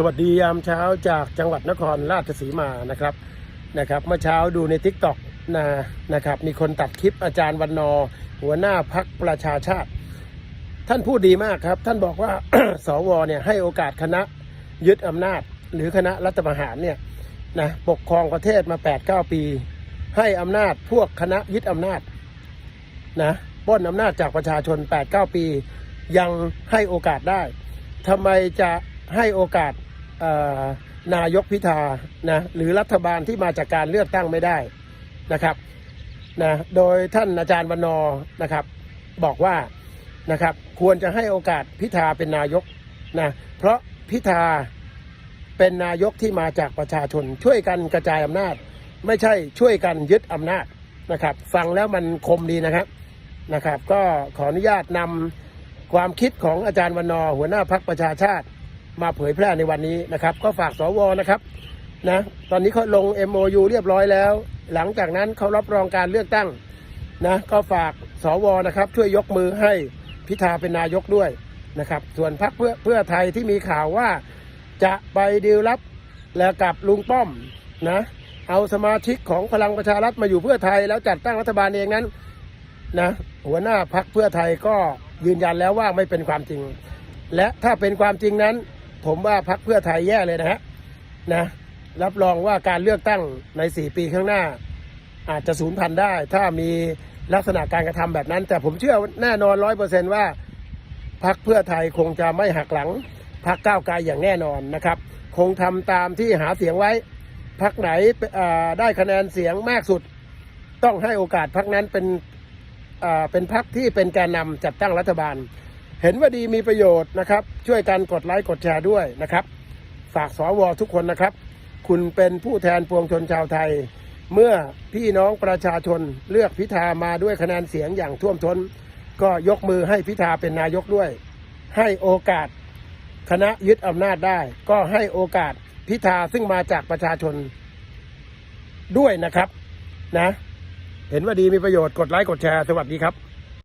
สวัสดียามเช้าจากจังหวัดนครราชสีมานะครับนะครับ เมื่อเช้าดูในทิกตอกนะนะครับ มีคนตัดคลิปอาจารย์วันนอ หัวหน้าพักประชาชาติ ท่านพูดดีมากครับ ท่านบอกว่าสวเนี่ยให้โอกาสคณะยึดอำนาจ หรือคณะรัฐประหารเนี่ยนะปกครองประเทศมา8-9ปี ให้อำนาจพวกคณะยึดอำนาจนะปล้นอำนาจจากประชาชน8-9ปี ยังให้โอกาสได้ทำไมจะให้โอกาส นายกพิธานะหรือรัฐบาลที่มาจากการเลือกตั้งไม่ได้นะครับนะโดยท่านอาจารย์วันนอนะครับ บอกว่านะครับควรจะให้โอกาสพิธาเป็นนายกนะเพราะพิธาเป็นนายกที่มาจากประชาชน ช่วยกันกระจายอำนาจ ไม่ใช่ช่วยกันยึดอำนาจนะครับ ฟังแล้วมันคมดีนะครับนะครับ ก็ขออนุญาตนำความคิดของอาจารย์วันนอหัวหน้าพักประชาชาติ มาเผยแพร่ในวันนี้นะครับ ก็ฝากสวนะครับนะตอนนี้เขาลง MOU เรียบร้อยแล้ว หลังจากนั้นเขารับรองการเลือกตั้งนะก็ฝากสวนะครับ ช่วยยกมือให้พิธาเป็นนายกด้วยนะครับ ส่วนพรรคเพื่อเพื่อไทยที่มีข่าวว่าจะไปดีลลับแล้วกับลุงป้อมนะเอาสมาชิกของพลังประชารัฐมาอยู่เพื่อไทย แล้วจัดตั้งรัฐบาลเองนั้นนะหัวหน้าพักเพื่อไทยก็ยืนยันแล้วว่าไม่เป็นความจริง และถ้าเป็นความจริงนั้น ผมว่าพักเพื่อไทยแย่เลยนะฮะนะรับรองว่าการเลือกตั้งใน 4 ปีข้างหน้า อาจจะสูญพันธุ์ได้ ถ้ามีลักษณะการกระทำแบบนั้น แต่ผมเชื่อแน่นอนร้อยเปอร์เซนว่าพักเพื่อไทยคงจะไม่หักหลังพักก้าวไกลอย่างแน่นอนนะครับ คงทำตามที่หาเสียงไว้พักไหนได้คะแนนเสียงมากสุด ต้องให้โอกาสพักนั้นเป็นเป็นพักที่เป็นแกนนำจัดตั้งรัฐบาล เห็นว่าดีมีประโยชน์นะครับ ช่วยกันกดไลค์กดแชร์ด้วยนะครับ ฝากสวทุกคนนะครับ คุณเป็นผู้แทนปวงชนชาวไทย เมื่อพี่น้องประชาชนเลือกพิธามาด้วยคะแนนเสียงอย่างท่วมท้น ก็ยกมือให้พิธาเป็นนายกด้วย ให้โอกาสคณะยึดอำนาจได้ ก็ให้โอกาสพิธาซึ่งมาจากประชาชนด้วยนะครับนะ เห็นว่าดีมีประโยชน์กดไลค์กดแชร์สวัสดีครับ